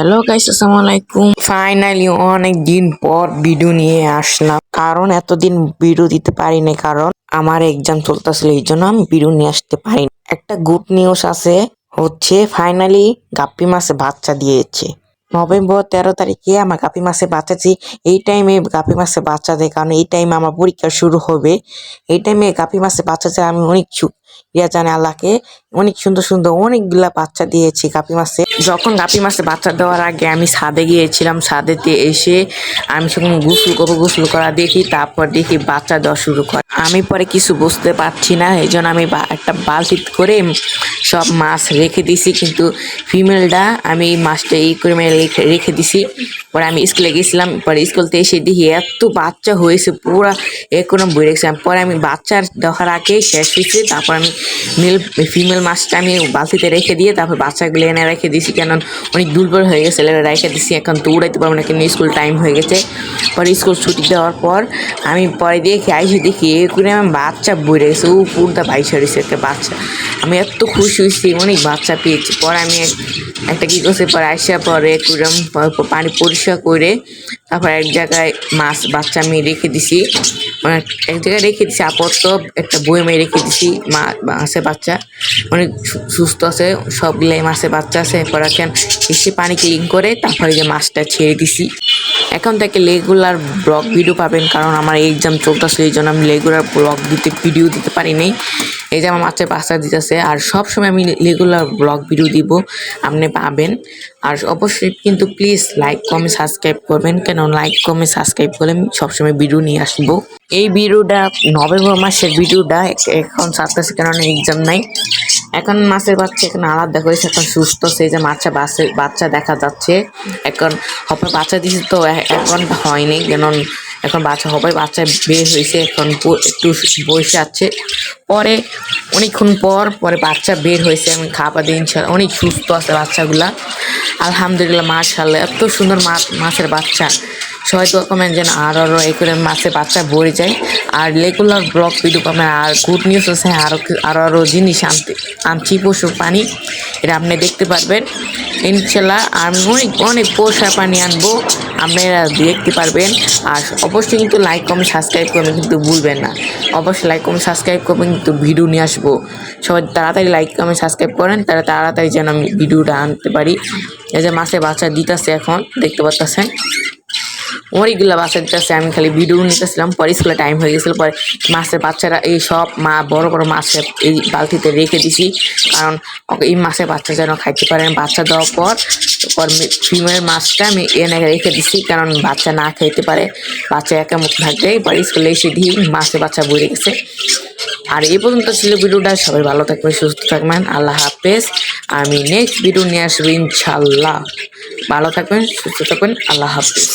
Hello guys আসসালামু আলাইকুম finally অনেক দিন পর ভিডিও নিয়ে আসলাম। কারণ এতদিন ভিডিও দিতে পারিনি, কারণ আমার এক্সাম চলতেছিল, এই জন্য আমি ভিডিও নিয়ে আসতে পারিনি। একটা গুড নিউজ আছে, হচ্ছে ফাইনালি গাপ্পি মাসে বাচ্চা দিয়েছে। নভেম্বর তেরো তারিখে আমার গাপি মাসে বাচ্চা দিই এই টাইমে গাপি মাসে বাচ্চা দেয়, কারণ এই টাইমে আমার পরীক্ষা শুরু হবে। এই টাইমে গাপি মাসে বাচ্চা আমি অনেক ইয়া জানে আল্লাহকে, অনেক সুন্দর সুন্দর অনেকগুলা বাচ্চা দিয়েছি গাপি মাসে। যখন গাপি মাসে বাচ্চা দেওয়ার আগে আমি ছাদে গিয়েছিলাম, ছাদেতে এসে আমি যখন গোসল করব, গোসল করা দেখি, তারপর দেখি বাচ্চা দেওয়া শুরু করে। আমি পরে কিছু বুঝতে পারছি না, এই জন্য আমি একটা বালতি করে সব মাছ রেখে দিছি, কিন্তু ফিমেলটা আমি মাছটা এই করে রেখে দিছি। পরে আমি স্কুলে গেছিলাম, পরে স্কুল থেকে এসে দেখি এত বাচ্চা হয়েছে, পুরা এরকম বই রেখেছিলাম পরে আমি বাচ্চার দেখার আগে শেষ হয়েছে, তারপর আমি মেল ফিমেল মাছটা আমি বালতিতে রেখে দিয়ে তারপর বাচ্চাগুলো এনে রেখে দিছি। কেন অনেক দুর্বল হয়ে গেছে এগুলো রেখে দিছি। এখন তো উড়াইতে পারব না, কিন্তু স্কুল টাইম হয়ে গেছে। পরে স্কুল ছুটি দেওয়ার পর আমি পরে দেখি, আইসি দেখি এ করে আমার বাচ্চা বই রেখেছে ও পুরোটা বাইশ হয়েছে একটা বাচ্চা। আমি এত খুশি হয়েছি, অনেক বাচ্চা পেয়েছি। পরে আমি একটা কী করছি, পরে আসা পরে কুরম পানি পরিষ্কার করে তারপর এক জায়গায় মাছ বাচ্চা আমি রেখে দিছি। মানে এক জায়গায় রেখে দিছি, আপাতত একটা বইমে রেখে দিছি, মা আছে, বাচ্চা। অনেক সুস্থ আছে সবগুলাই মাছের বাচ্চা আছে এরপর এখন এসে পানি ক্লিন করে তারপরে যে মাছটা ছেড়ে দিছি। এখন থেকে রেগুলার ব্লগ ভিডিও পাবেন, কারণ আমার এক্সাম চলতেছে, এই জন্য আমি রেগুলার ব্লগ দিতে ভিডিও দিতে পারিনি এই যে আমার মাছের বাচ্চা দিতেছে, আর সব সময় আমি রেগুলার ব্লগ ভিডিও দিব, আপনি পাবেন। আর অবশ্যই কিন্তু প্লিজ লাইক কমে সাবস্ক্রাইব করবেন, কেন লাইক কমে সাবস্ক্রাইব করলে আমি সবসময় ভিডিও নিয়ে আসব। এই ভিডিওটা নভেম্বর মাসের ভিডিওটা এখন সারতেছে কেন এক্সাম নাই। এখন মাছের বাচ্চা এখন আলাদা করেছে এখন সুস্থ, সেই যে মাছা বাচ্চা বাচ্চা দেখা যাচ্ছে। এখন হবে বাচ্চা দিয়েছে তো এখন হয়নি কেন এখন বাচ্চা হবে বাচ্চা বের হয়েছে, এখন একটু বসে আছে। পরে অনেকক্ষণ পর, পরে বাচ্চা বের হয়েছে আমি খাবার দিন অনেক সুস্থ আছে বাচ্চাগুলা। আলহামদুলিল্লাহ মাশাল্লাহ এত সুন্দর মাছ মাছের বাচ্চা। সবাই কমেন্ট যেন আর আরও করে মাছের বাচ্চা ভরে যায়। আর রেগুলার ব্লগ ভিডিও পাবেন আর গুড নিউজ আছে আরও আরও আরও জিনিস আনতে আনছি, পশু পানি। এটা আপনি দেখতে পারবেন। ইনশাল্লাহ আমি অনেক অনেক পোষা পানি আনব, আপনারা দেখতে পারবেন। আর অবশ্যই কিন্তু লাইক কমেন্ট সাবস্ক্রাইব করবেন কিন্তু ভুলবেন না। অবশ্যই লাইক কমেন্ট সাবস্ক্রাইব করবেন কিন্তু ভিডিও নিয়ে আসব। সবাই তাড়াতাড়ি লাইক কমেন্ট সাবস্ক্রাইব করেন তারা তাড়াতাড়ি যেন আমি ভিডিওটা আনতে পারি। এই যে মাসে বাচ্চা দিতেছে এখন, দেখতে পাচ্ছেন অনেকগুলো বাচ্চা দিতেছে আমি খালি ভিডিও নিতেছিলাম পরে স্কুলে টাইম হয়ে গেছিল, পরে মাছের বাচ্চারা এই সব মা, বড় বড় মাছের এই বালতিতে রেখে দিছি, কারণ এই মাছের বাচ্চা যেন খাইতে পারেন বাচ্চা দেওয়ার পর পর ফিমেল মাছটা আমি এনে রেখে দিছি, কারণ বাচ্চা না খাইতে পারে, বাচ্চা একা মুখ থাকবে পরে স্কুলে এসে দিই মাছের বাচ্চা বই গেছে। আর এই পর্যন্ত ছিল ভিডিওটা, সবাই ভালো থাকবেন, সুস্থ থাকবেন, আল্লাহ হাফেজ। আমি নেক্সট ভিডিও নিয়ে আসব ইনশাল্লাহ ভালো থাকবেন, সুস্থ থাকবেন, আল্লাহ হাফেজ।